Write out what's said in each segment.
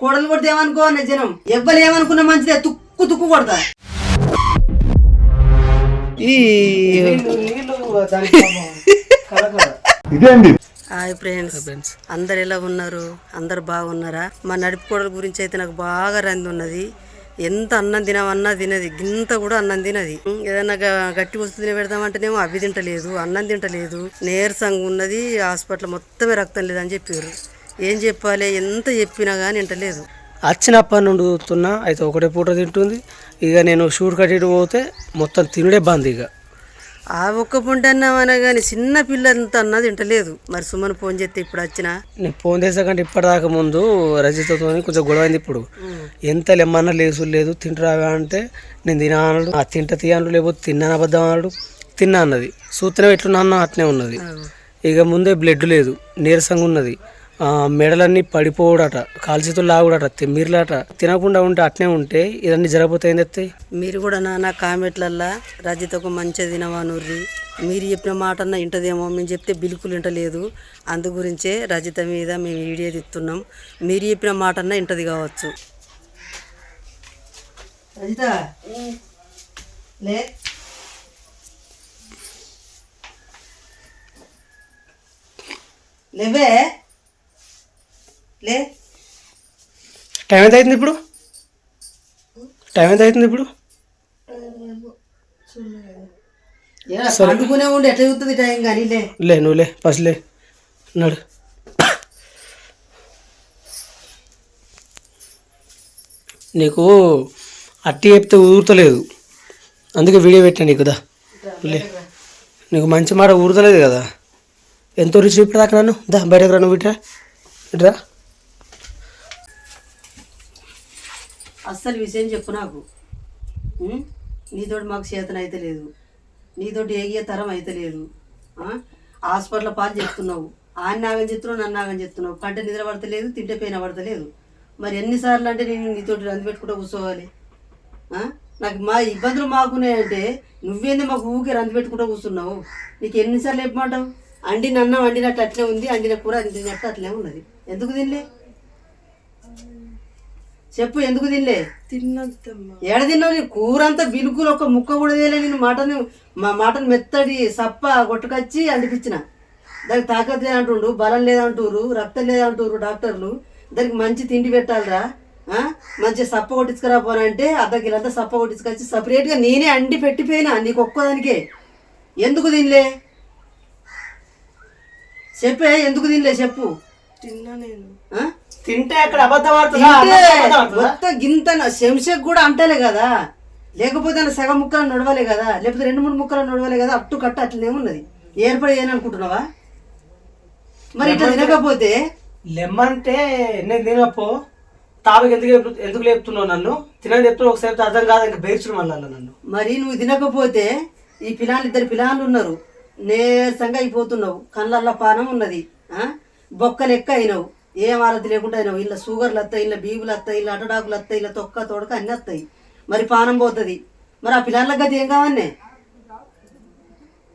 కోడలు కొడితే ఏమనుకో అన్న జనం. ఎవ్వరు ఏమనుకున్నా మంచిదే తుక్కు తుక్కు కొడతా. ఈ ఇదేంది హాయ్ ఫ్రెండ్స్. అందరు ఎలా ఉన్నారు? అందరు బాగున్నారా? మా నడిపి కోడల గురించి అయితే నాకు బాగా రంది ఉన్నది. ఎంత అన్నం తినమన్నా తినది. గింత కూడా అన్నం తినది. ఏదైనా గ- గట్టి వస్తువు తిన పెడదామంటేనేమో అవి తింటలేదు అన్నం తింటలేదు. నీరసంగా ఉన్నది హాస్పిటల్ మొత్తమే రక్తం లేదని చెప్పారు ఏం చెప్పాలి ఎంత చెప్పినా కానీ వింటలేదు. వచ్చినప్పటి నుండి చూస్తున్నా అయితే ఒకటే పూట తింటుంది. ఇక నేను షూట్ కట్టి పోతే మొత్తం తినుడే బంద్ ఇక. ఆ ఒక్క పుంట అన్నామన్నా కానీ చిన్న పిల్లంత అన్నది తింటలేదు. మరి సుమన్ ఫోన్ చేస్తే ఇప్పుడు వచ్చినా నేను ఫోన్ చేసా కంటే ఇప్పటిదాకా ముందు రజితతో కొంచెం గొడవ అయింది ఇప్పుడు. ఎంత లెమ్మన్నా లేసు లేదు తింటరాగా అంటే నేను తినా అన్నాడు. ఆ తింట తీయను లేకపోతే తిన్నాను అబద్ధం అన్నాడు. తిన్నా అన్నది. సూత్రం ఎట్లున్నా అన్న అట్నే ఉన్నది. ఇక ముందే బ్లడ్ లేదు నీరసంగా ఉన్నది. మెడలన్నీ పడిపోవడట కాల్చేతులు లాగుడట తిమ్మిర్లట. తినకుండా ఉంటే అట్నే ఉంటే ఇదన్నీ జరగబోతాయి ఏం మీరు కూడా నాన్న కామెంట్లల్లా రజితకు మంచిగా తినవానుర్రి మీరు చెప్పిన మాట అన్న ఇంటదేమో మేము చెప్తే బిల్కుల్ ఇంటలేదు. అందు గురించే రజిత మీద మేము వీడియో తిత్తున్నాం మీరు చెప్పిన మాట అన్న ఇంటది కావచ్చు. రజిత? లే. లేవే. లే. టైం ఎంత అవుతుంది ఇప్పుడు? టైం ఎంత అవుతుంది ఇప్పుడు పండుకునే ఉండి ఎట్లా చూస్తుంది టైం కానీ లే. లే నువ్వు లే ఫస్ట్ లే. నడు. నీకు అట్టి చెప్తే ఊరుతలేదు. అందుకే వీడియో పెట్టా నీకు దా. లే. నీకు మంచి మాట ఊరుతలేదు కదా. ఎంతో రుచి ఇప్పటిదాకా నన్ను. దా బయటకు రా నువ్వు ఇట్రా అస్సలు విషయం చెప్పు నాకు. నీతోటి మాకు చేతన అయితే లేదు. నీతోటి ఏగే తరం అయితే లేదు. హాస్పిటల్ పాలు చెప్తున్నావు. ఆయన నాగని చెప్తున్నావు నన్ను నాగని చెప్తున్నావు. పంట నిద్ర పడతలేదు తింటే పైన పడతలేదు. మరి ఎన్నిసార్లు అంటే నేను నీతోటి రంది పెట్టుకుంటూ కూర్చోవాలి? నాకు మా ఇబ్బందులు మాకున్నాయంటే నువ్వేంది మాకు ఊకే రంది పెట్టుకుంటూ కూర్చున్నావు? నీకు ఎన్నిసార్లు చెప్పమంటావు? అండి అన్నం వండినట్టు అట్లే ఉంది అండిన కూర అండినట్టు అట్లే ఉన్నది. ఎందుకు తినలే? చెప్పు ఎందుకు తినలే? ఏడ తిన్నావు నీ? కూర అంతా బిలుకులు ఒక ముక్క కూడా తేలే నేను మాటను. మా మాటను మెత్తడి సప్ప కొట్టుకొచ్చి అంటిపించిన దానికి తాకత్ లేదంటుండు బలం లేదంటూరు రక్తం లేదంటూరు డాక్టర్లు. దానికి మంచి తిండి పెట్టాలిరా? మంచి సప్ప కొట్టించుకురా పోనంటే అర్ధ కిలంతా సప్ప కొట్టించుకొచ్చి సపరేట్గా నేనే అండి పెట్టిపోయినా నీకు ఒక్కదానికే. ఎందుకు తినలే? చెప్పే ఎందుకు తినలే? చెప్పు. ఆ? తింటే అక్కడ మొత్తం గింత శంషకు కూడా అంటలే కదా. లేకపోతే సగం ముక్కలు నడవలే కదా. లేకపోతే రెండు మూడు ముక్కలు నడవలే కదా. అట్టు కట్ట అట్లనే ఉన్నది. ఏర్పడి అనుకుంటున్నావా? మరి ఇట్లా తినకపోతే? లెమ్మంటే నేను తినపో తాపకి ఎందుకు ఎందుకు లేపుతున్నావు నన్ను? తినని చెప్తున్నా ఒకసారి అర్థం కాదు ఇంకా బేర్చుడు మళ్ళీ నన్ను? మరి నువ్వు తినకపోతే ఈ పిలాలు ఇద్దరు పిలాలు ఉన్నారు. నీరసంగా అయిపోతున్నావు. కళ్ళల్లో పానం ఉన్నది. ఆ? బొక్క లెక్క అయినావు. ఏం ఆరతి లేకుండా అయినావు ఇలా షుగర్లు వస్తాయి ఇలా బీబులు వస్తాయి ఇలా అటడాకులు వస్తాయి ఇలా తొక్క తొడక అన్నీ వస్తాయి మరి పానం పోతుంది. మరి ఆ పిల్లల గది ఏం కావన్నే?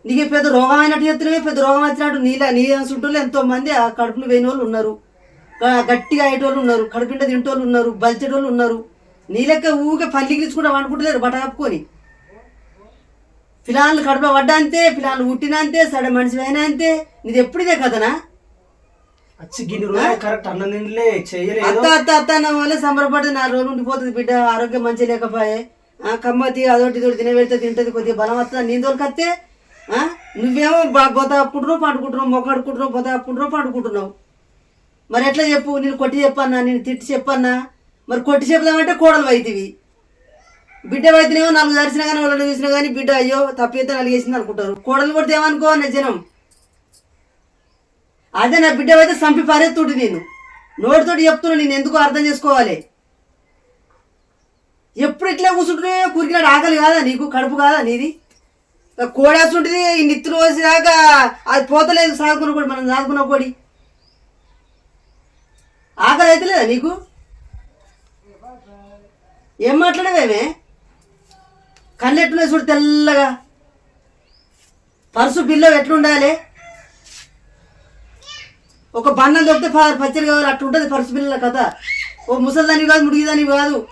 నీకు పెద్ద రోగం అయినట్టు చెప్తున్నావే పెద్ద రోగం వచ్చినట్టు నీళ్ళ నీ అనుకుంటున్న ఎంతో మంది ఆ కడుపులు వేయని వాళ్ళు ఉన్నారు గట్టిగా అయ్యేటోళ్ళు ఉన్నారు కడుపుంట తింటోళ్ళు ఉన్నారు బలిచేటోళ్ళు ఉన్నారు. నీ లెక్క ఊకే పల్లిగిచ్చుకుంటా వండుకుంటలేరు బట్ట కప్పుకొని. పిల్లలు కడుపులో పడ్డా అంతే పిల్లలు పుట్టినా అంతే సడ మనిషి అయినా అంతే నీది ఎప్పుడిదే కదనా వచ్చి గిన్నె రోజులు కరెక్ట్ అన్నం తినలే చెయ్యలేదు అత్త అత్త అత్త అన్న వల్ల సంబరపడి నాలుగు రోజులు ఉండిపోతుంది బిడ్డ ఆరోగ్యం మంచి లేకపోయే. ఆ, కమ్మతి అదొకటి ఇదొకటి తినబెడితే తింటది కొద్దిగా బలం వస్తుంది? నీ దొరికత్తే నువ్వేమో బొత అప్పుడున్నావు పండుకుంటున్నావు మొక్క అడుకుంటున్నావు బొత అప్పుడున్నావు పండుకుంటున్నావు. మరి ఎట్లా చెప్పు? నేను కొట్టి చెప్పన్నా నేను తిట్టి చెప్పన్నా? మరి కొట్టి చెప్దామంటే కోడలు వైతివి బిడ్డ వైద్యనేమో నాలుగు దర్శన కానీ వాళ్ళని చూసినా కానీ బిడ్డ అయ్యో తప్పితే నలిగేసింది అనుకుంటారు. కోడలు కొడితే ఏమనుకో జనం అదే నా బిడ్డ అయితే సంపి పారేత్తుడి నేను. నోటితోటి చెప్తున్నా నేను ఎందుకు అర్థం చేసుకోవాలి. ఎప్పుడు ఇట్లా కూర్చుంటే కూరికినాడు ఆకలి కాదా నీకు? కడుపు కాదా నీది? కోడాసుంటుంది ఈ నిత్తులు దాకా అది పోతలేదు సాగుకున్న కోడి మనం సాగుకున్న కోడి. ఆకలి అయితే లేదా నీకు? ఏం మాట్లాడవేమే కళ్ళు ఎట్లున్నాయి చూడు తెల్లగా. పర్సు బిల్లో ఎట్లుండాలి? ఒక బంధం దొరికితే ప- పచ్చడి కావాలి అట్లా ఉంటుంది పర్సు బిల్ల కథ. ఓ ముసలిదానివి కాదు ముడిగిదానివి కాదు.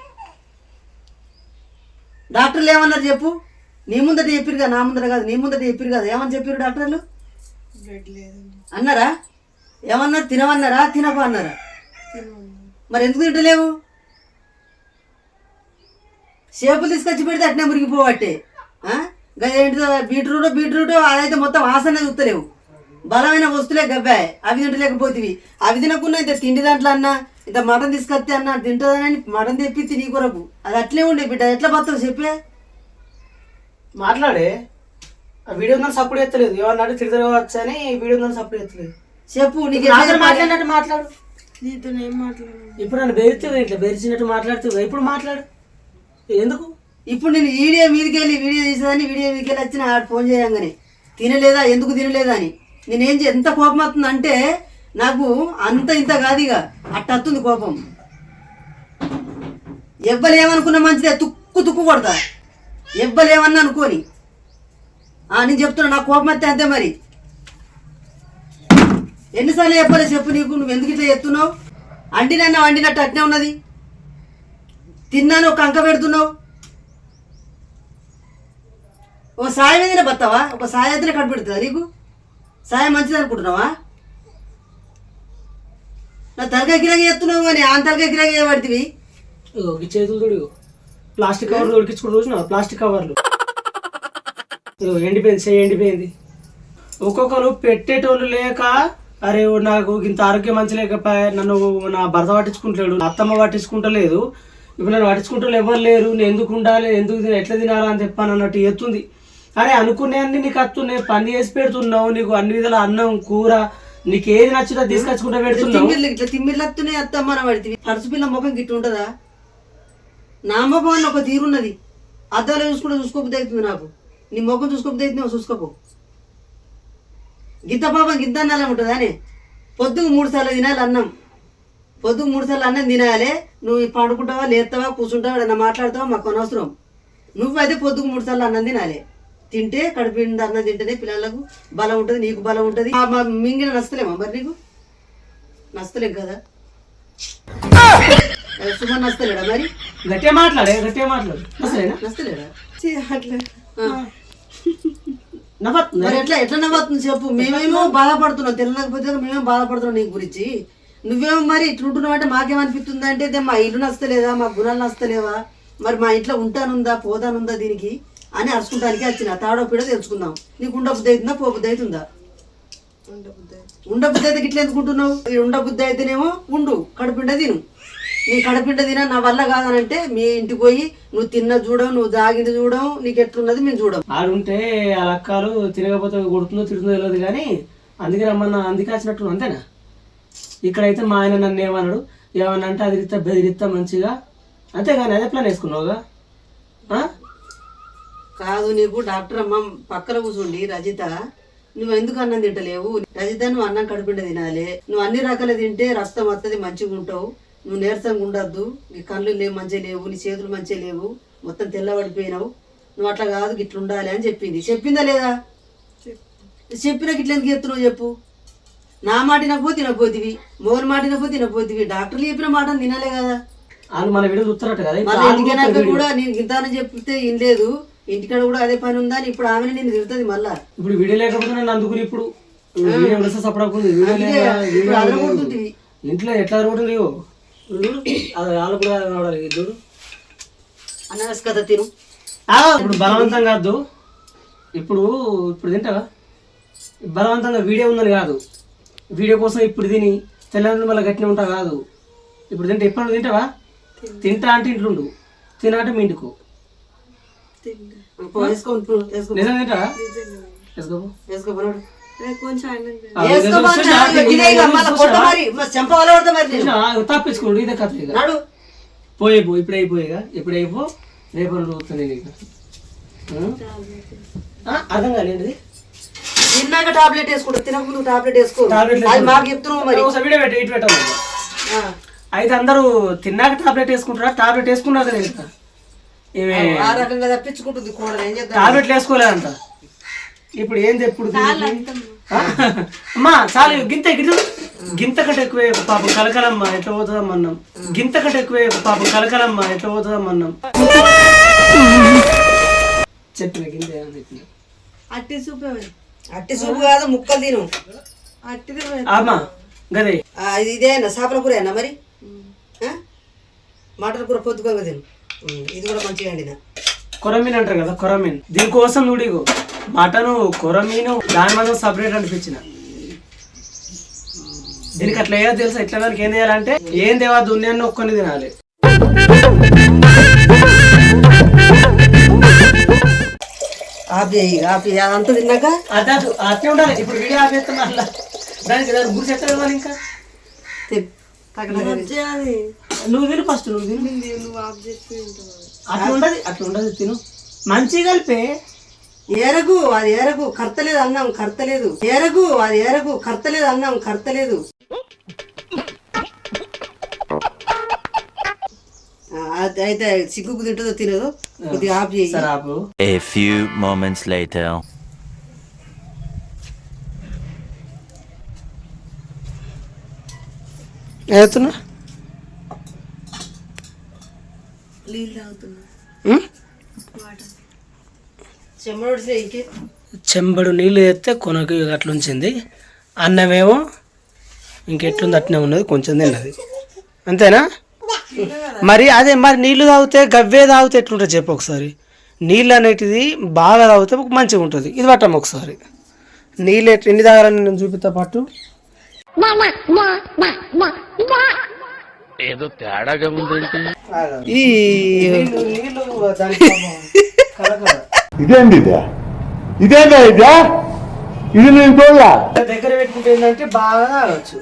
డాక్టర్లు ఏమన్నారు చెప్పు? నీ ముందట చెప్పిరు కదా నా ముందట కాదు నీ ముందట చెప్పిరు కదా. ఏమని చెప్పారు డాక్టర్లు? అన్నారా? ఏమన్నారు? తినమన్నారా? తినకు అన్నారా? మరి ఎందుకు తింటలేవు? షేపులు తీసుకొచ్చి పెడితే అట్నే మురిగిపోవట్టే. ఆ? గా ఏంటిదో బీట్రూట్ బీట్రూట్ అదైతే మొత్తం ఆసనే చూస్తలేవు బలమైన వస్తువులే గబ్బాయి అవి తింటలేకపోతివి. అవి తినకుండా ఇంత తిండి దాంట్లో అన్న ఇంత మటన్ తీసుకొస్తే అన్న తింటుందని మటన్ తెప్పించి నీ కొరకు. అది అట్లే ఉండే బిడ్డ. ఎట్లా బతావు చెప్పే? మాట్లాడే. ఆ వీడియో ఉందని సపోర్ట్ ఎత్తలేదు ఏమన్నాడు తిడతారు కావచ్చు అని వీడియో ఉందని సపోర్ట్ ఎత్తలేదు చెప్పు నీకు ఎట్లా మాట్లాడినట్టు మాట్లాడు. నీతో ఏం మాట్లాడను? ఇప్పుడు నన్ను బెదిరితే ఇట్లా బెదిరించినట్టు మాట్లాడుతుంది ఇప్పుడు మాట్లాడు. ఎందుకు? ఇప్పుడు నేను వీడియో మీదకి వెళ్ళి వీడియో తీసేదాన్ని వీడియో మీదకి వెళ్ళి వచ్చిన ఆడ ఫోన్ చేయంగానే తినలేదా? ఎందుకు తినలేదా అని. నేనేం చే ఎంత కోపం అవుతుంది అంటే నాకు అంత ఇంత కాదు ఇక అట్ట వస్తుంది కోపం. ఎవ్వరు ఏమనుకున్నా మంచిదే తుక్కు తుక్కు కొడతా. ఎవ్వరు ఏమన్నా అనుకోని నేను చెప్తున్నా నాకు కోపం వస్తే అంతే మరి. ఎన్నిసార్లు చెప్పలే చెప్పు నీకు నువ్వు ఎందుకు ఇట్లా చెప్తున్నావు? అండినన్నా వండినట్టు అట్నే ఉన్నది. తిన్నాను ఒక అంక పెడుతున్నావు. ఒక సాయం ఏదైనా బతావా ఒక సాయం అయితేనే కనిపెడుతుందా నీకు? సాయం మంచిది అనుకుంటున్నావా? నా తలకాయ గిరాగి ఎత్తున్నావు కానీ ఆ తలకాయ పడుతుంది ఇగో ఈ చేతులు ఇగో. ప్లాస్టిక్ కవర్లు ఉడికించుకుంటూ చూసిన ప్లాస్టిక్ కవర్లు. ఇగో ఎండిపోయింది చేయి ఎండిపోయింది. ఒక్కొక్కరు పెట్టేటోళ్ళు లేక అరే నాకు ఇంత ఆరోగ్యం మంచి లేకపోయా నన్ను నా భర్త పట్టించుకుంటలేడు నా అత్తమ్మ పట్టించుకుంటలేదు ఇప్పుడు నన్ను పట్టించుకుంటారు ఎవరు లేరు నేను ఎందుకు ఉండాలి ఎందుకు ఎట్లా తినాలా అని చెప్పాను అన్నట్టు ఎత్తుంది. అరే అనుకునే అన్ని నీకు అత్తున్నాయి పని చేసి పెడుతున్నావు నీకు అన్ని విధాల అన్నం కూర నీకు ఏది నచ్చుతా తీసుకొచ్చుకుంటా పెడుతున్నావు. తిమ్మిర్లు ఇట్లా తిమ్మిర్లు వస్తున్నాయి పడుతుంది పరుసు పిల్ల ముఖం గిట్టు ఉంటుందా? నా ముఖం అన్న ఒక తీరున్నది అద్దాలు చూసుకుంటే చూసుకోబుద్ది అవుతుంది నాకు. నీ ముఖం చూసుకోబుద్ది అవుతుంది చూసుకోపో. గిత్త పాపం గిద్ద అన్నాలే ఉంటుందా అని. పొద్దుకు మూడు సార్లు తినాలి అన్నం. పొద్దుకు మూడు సార్లు అన్నం తినాలి. నువ్వు పండుకుంటావా లేస్తావా కూర్చుంటావా ఏదన్నా మాట్లాడతావా మాకు అనవసరం. నువ్వైతే పొద్దుకు మూడు సార్లు అన్నం తినాలి. తింటే కడుపు నిండా అన్నం తింటేనే పిల్లలకు బలం ఉంటుంది నీకు బలం ఉంటుంది. మా మింగిన నస్తలేమా మరి నీకు? నస్తలేం కదా? సుమన్ నస్తలేడా మరి? గట్టిగా మాట్లాడే గట్టిగా మాట్లాడు. నస్తలేడా అట్లా. మరి ఎట్లా ఎట్లా నవ్వుతుంది చెప్పు? మేమేమో బాధపడుతున్నాం తెలియకపోతే మేమేమో బాధపడుతున్నాం నీ గురించి. నువ్వేమో మరి ఇట్లుంటున్నావు అంటే మాకేమనిపిస్తుంది అంటే మా ఇల్లు నస్తలేదా మా గుణాలు నస్తలేవా మరి మా ఇంట్లో ఉంటానుందా పోదానుందా దీనికి? అని అరుచుకుంటానికి వచ్చిన. తాడో పీడో తెలుసుకుందాం. నీకు ఉండబుద్ధి అవుతుందా? పోబుద్ధి అవుతుందా? ఉండబుద్ధి అయితే గిట్ల ఎందుకుంటున్నావు ఈ ఉండబుద్ధి అయితేనేమో ఉండు కడుపుండ తిను. నీ కడుపుండ తిన నా వల్ల కాదనంటే మీ ఇంటికి పోయి నువ్వు తిన్న చూడవు నువ్వు దాగింది చూడవు నీకు ఎట్లున్నది మేము చూడం ఆడుంటే ఆ లక్కలు తిరగకపోతే కొడుతుందో తిడుతుందో తెలియదు కానీ అందుకే రమ్మన్నా అందుకే వచ్చినట్టు అంతేనా? ఇక్కడైతే మా ఆయన నన్ను ఏమన్నాడు? ఏమన్నా అంటే అది రిత్తా బెదిరిత్తా మంచిగా. అంతేగాని అదే ప్లాన్ వేసుకున్నావుగా? ఆ? కాదు నీకు డాక్టర్ అమ్మ పక్కన కూర్చుండి రజిత. నువ్వు ఎందుకు అన్నం తింటలేవు? రజిత నువ్వు అన్నం కడుపుండ తినాలి. నువ్వు అన్ని రకాలు తింటే రక్తం వస్తుంది మంచిగా ఉంటావు. నువ్వు నీరసంగా ఉండద్దు. నీ కళ్ళు లేవు మంచిగా లేవు నీ చేతులు మంచిగా లేవు. మొత్తం తెల్లబడిపోయినావు. నువ్వు అట్లా కాదు గిట్ల ఉండాలి అని చెప్పింది. చెప్పిందా లేదా? చెప్పినా గిట్ల ఎందుకు చెప్తున్నావు చెప్పు. నా మాట తినపో తినపోతివి మోహన్ మాట తినపో తినపోతివి డాక్టర్లు చెప్పిన మాట తినాలే కదా. వాళ్ళు మన వీడియో చూస్తారట కదా కూడా నేను గింతానని చెప్తే ఏం లేదు ఇంటికాడ కూడా అదే పని ఉందా అని ఇప్పుడు ఆమె నేను తిడుతుంది మళ్ళా. ఇప్పుడు వీడియో లేకపోతే నన్ను అందుకుని ఇప్పుడు? వీడియో వస్తే వీడియో. ఇంట్లో ఎట్లా రోడ్డు లేవు? చూడు అది వాళ్ళు కూడా రావడాలి చూడు. అన్నస్ కథ తిను ఇప్పుడు బలవంతం కాదు ఇప్పుడు ఇప్పుడు తింటావా? బలవంతంగా వీడియో ఉందని కాదు. వీడియో కోసం ఇప్పుడు తిని తెల్లారి మళ్ళీ గట్టిన ఉంటా కాదు. ఇప్పుడు తింటే ఎప్పుడు తింటావా? తింటా. అంటే ఇంట్లుండు. తినా అంటే మీ ఇంటికి తప్పించుకోండి ఇదే కథ ఇక. నాడు. పోయి పో ఇప్పుడు అయిపోయిగా ఇప్పుడు అయిపో రేపు నీకు? అర్థం కాలేంటిది తిన్నాక టాబ్లెట్ వేసుకుంటా తినక నువ్వు టాబ్లెట్ వేసుకో. టాబ్లెట్ అది మాకు చెప్తున్నావు మరి. ఒకసారి వీడియో పెట్టి ఇటు పెట్టాలి ఆ, అయితే అందరూ తిన్నాక టాబ్లెట్ వేసుకుంటారా? టాబ్లెట్ వేసుకున్నారు కదా ఇంకా ఈమె ఆ రకంగా తప్పించుకుంటుంది కోడలు. ఏం చేద్దాం? టాబ్లెట్లు వేసుకోలేదంట. ఇప్పుడు ఏం చెప్పుడు అమ్మా చాలు గింత గిట్టు గింత కంటే ఎక్కువే పాపం కలకలమ్మ ఎట్లా పోతుందమ్మ అన్నం. గింత కంటే ఎక్కువే పాపం కలకలమ్మ ఎట్లా పోతుందమ్మ అన్నం. చెప్పిన గింత అట్టి చూపే అట్టి సూపు కాదు ముక్కలు తిను. అట్టిది ఆమా గదే. ఇదేనా చేపల కూర అన్న మరి? ఆ? మటన్ కూర పొద్దుకోగా తిను. ఇది కూడా మంచిగా వండిన. కొరమీన్ అంటారు కదా కొరమీన్. దీనికోసం నుడిగో మటను కొరమీను దాని మాత్రం సపరేట్ అనిపించిన. దీనికి అట్లా ఏదో తెలుసా ఇట్లా దానికి ఏం చేయాలంటే ఏం దేవా దున్యాన్ని ఒక్కొని తినాలి. ఆపి ఆపి అదంతా తిన్నాక? అదే అట్లే ఉండాలి. ఇప్పుడు వీడియో ఆపేస్తాం అట్లా. దానికి దాని గురి చెప్తారు ఇంకా? నువ్వు తిను ఫస్ట్ నువ్వు తిను. అట్లా ఉండదు అట్లా ఉండదు తిను. మంచిగా కలిపే ఏరగు అది ఏరగు కర్తలేదు అన్నాం కర్తలేదు. ఏరగు అది ఏరగు కర్తలేదు అన్నాం కర్తలేదు. ఆ, అది అయితే సిగ్గుకు తింటుందో తినదు కొద్దిగా ఆఫ్ చేయి. సరే ఆపు. A few moments later. ఏతున్నా నీళ్ళు తాగుతున్నా వాటర్ చెమ్మడు ఇంకే చెంబడు నీళ్ళు ఎత్తే కొనకి అట్లా ఉంచింది. అన్నమేమో ఇంకెట్లుంది అట్నే ఉన్నది కొంచెం తిన్నది. అంతేనా? మరి అదే మరి నీళ్ళు తాగితే గవ్వే తాగితే ఎట్లుంటుంది చెప్పు ఒకసారి. నీళ్ళు అనేటిది బాగా తాగితే మంచిగా ఉంటుంది. ఇది పట్టం ఒకసారి. నీళ్ళు ఎట్లా ఎన్ని తాగాలని నేను చూపిస్తా పట్టు ఈ నీళ్ళు దానికి కలకల. ఇదేంది ఇదే? ఇదేందా ఇదే? ఇది నేను చూడలే దగ్గర పెట్టుకుంటే ఏంటంటే బాగా తాగొచ్చు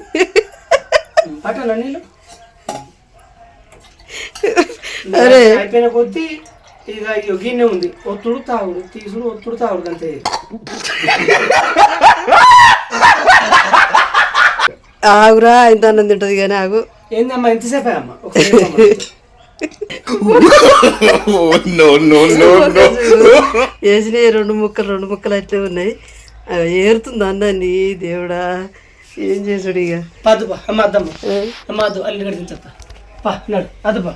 పట్టనా నీళ్ళు. అరే. అయిపోయిన కొద్దీ ఇక ఇగో గిన్నె ఉంది. ఒత్తుడు తాగుడు తీసుడు ఒత్తుడు తాగుడు అంతే. ఆగురా ఇంత అన్నం తింటది కానీ ఆగు. ఏందమ్మా ఎంతసేపే అమ్మా? ఒకసారి చెప్పమ్మా. వేసిన రెండు ముక్కలు రెండు ముక్కలు అట్లే ఉన్నాయి. అవి ఏరుతుంది అన్నాన్ని దేవుడా? ఏం చేసుడు ఇక? పద్దు పా అమ్మ అద్దమ్మ. అమ్మ అద్దు అల్లి కడిగిన చెత్త పా నడు అద్దు పా.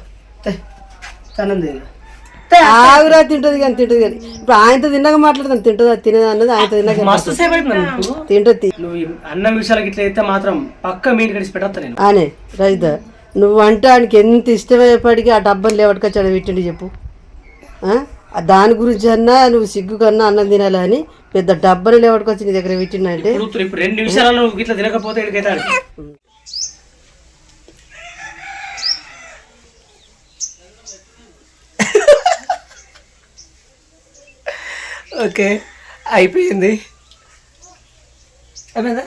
తనంది ఆగురా తింటది కానీ తింటది కానీ. ఇప్పుడు ఆయనతో తిన్నాక మాట్లాడతాను తింటది తినదు అన్నది ఆయనతో తిన్నాక మస్తు సేపు అవుతుంది ఇప్పుడు? తింటది నువ్వు ఈ అన్నం విషయాలకి ఇట్లా అయితే మాత్రం పక్క మీన్ కడిచి పెట్టస్తా నేను. ఆనే రైత నువ్వు అంటే ఆయనకి ఎంత ఇష్టమైనప్పటికీ ఆ డబ్బాని లేవట్టుకొచ్చాడు పెట్టండి చెప్పు. ఆ? ఆ దాని గురించి అన్నా నువ్వు సిగ్గు కన్నా అన్నం తినాలి అని పెద్ద డబ్బని లేవట్టుకొచ్చి నీ దగ్గర పెట్టిండంటే ఇప్పుడు ఇప్పుడు రెండు నిమిషాలలో నువ్వు ఇట్లా తినకపోతే ఇక్కడికైతే ఓకే. అయిపోయింది. అయిపోయిందా?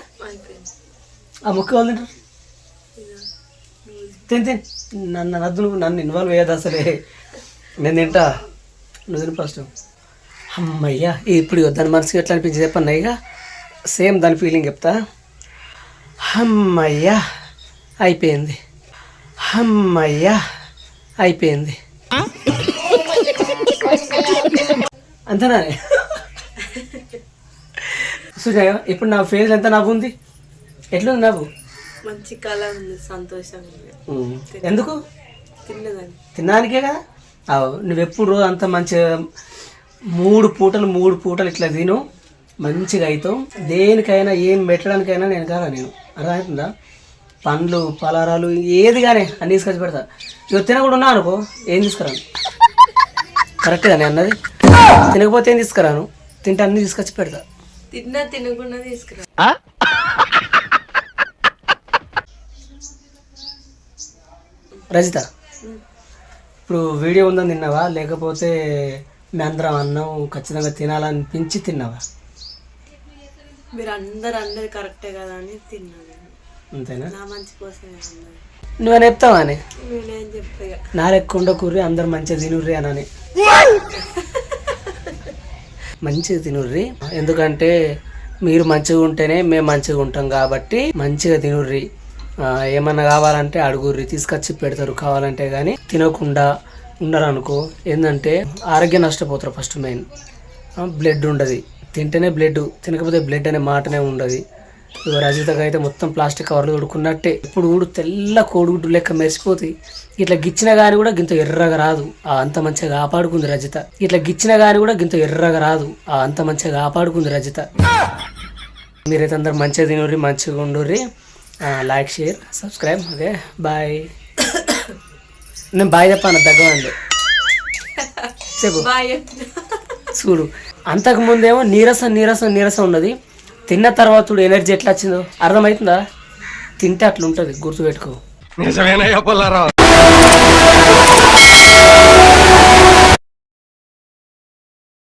ఆ ముక్క వాళ్ళు తిని తిని. నన్ను నద్దు నువ్వు నన్ను ఇన్వాల్వ్ అయ్యేది అసలే. నేను తింటా. నువ్వు తిని ఫస్ట్ అమ్మయ్యా ఇప్పుడు దాని మనసుకి ఎట్లా అనిపించింది చెప్పన్నా ఇక? సేమ్ దాని ఫీలింగ్ చెప్తా. అమ్మయ్యా అయిపోయింది. అమ్మయ్యా అయిపోయింది. అంతేనా? సుజయ్ ఇప్పుడు నా ఫేస్ ఎంత నవ్వు ఉంది? ఎట్లుంది నవ్వు మంచి ఉంది సంతోషంగా. ఎందుకు? తిన్నదాన్ని తినడానికే కదా? అవు నువ్వెప్పుడు రోజు అంత మంచిగా మూడు పూటలు మూడు పూటలు ఇట్లా తిను మంచిగా అవుతావు దేనికైనా ఏం పెట్టడానికైనా నేను కాదా నేను? అర్థమవుతుందా? పండ్లు పలారాలు ఏది కానీ అన్ని తీసుకొచ్చి పెడతా. ఇవి తినకుండా ఉన్నా అనుకో ఏం తీసుకురాను? కరెక్ట్గా నేను అన్నది? తినకపోతే ఏం తీసుకురాను? తింటే అన్ని తీసుకొచ్చి పెడతా. తిన్నా తినకుండా తీసుకురా. రజిత ఇప్పుడు వీడియో ఉందని తిన్నావా? లేకపోతే మీ అందరం అన్నం ఖచ్చితంగా తినాలనిపించి తిన్నావా? మీరు అందరు అన్నది కరెక్టే కదా అని తిన్నాను నేను. అంతేనా? నా మంచి కోసమే అన్నది. నువ్వని చెప్తావా అని? నేనేం చెప్పా నా లెక్క ఉండకూర్రి అందరు మంచిగా తినుర్రి అనని మంచిగా తినుర్రి. ఎందుకంటే మీరు మంచిగా ఉంటేనే మేము మంచిగా ఉంటాం కాబట్టి మంచిగా తినుర్రి. ఏమన్నా కావాలంటే అడుగుర్రి తీసుకొచ్చి పెడతారు. కావాలంటే కానీ తినకుండా ఉండరనుకో. ఏంటంటే ఆరోగ్యం నష్టపోతారు ఫస్ట్ మెయిన్. బ్లడ్ ఉండదు. తింటేనే బ్లడ్ తినకపోతే బ్లడ్ అనే మాటనే ఉండదు. ఇక రజితకు అయితే మొత్తం ప్లాస్టిక్ కవర్లు తొడుకున్నట్టే ఇప్పుడు కూడా తెల్ల కోడిగుడ్డు లెక్క మెరిసిపోతాయి ఇట్లా గిచ్చిన గాని కూడా గింత ఎర్రగా రాదు. ఆ అంత మంచిగా కాపాడుకుంది రజిత. ఇట్లా గిచ్చిన గాని కూడా గింత ఎర్రగా రాదు. ఆ అంత మంచిగా కాపాడుకుంది రజిత. మీరైతే అందరు మంచిగా తినుర్రి మంచిగా ఉండుర్రి. Like share subscribe okay bye నేను బాయ్ చెప్పాను దగ్గరండి చెప్పు. చూడు. అంతకు ముందేమో నీరసం నీరసం నీరసం ఉన్నది. తిన్న తర్వాత చూడు ఎనర్జీ ఎట్లా వచ్చిందో అర్థమవుతుందా? తింటే అట్లా ఉంటుంది గుర్తుపెట్టుకో. నిజమేనయ్యా పుల్లారావు.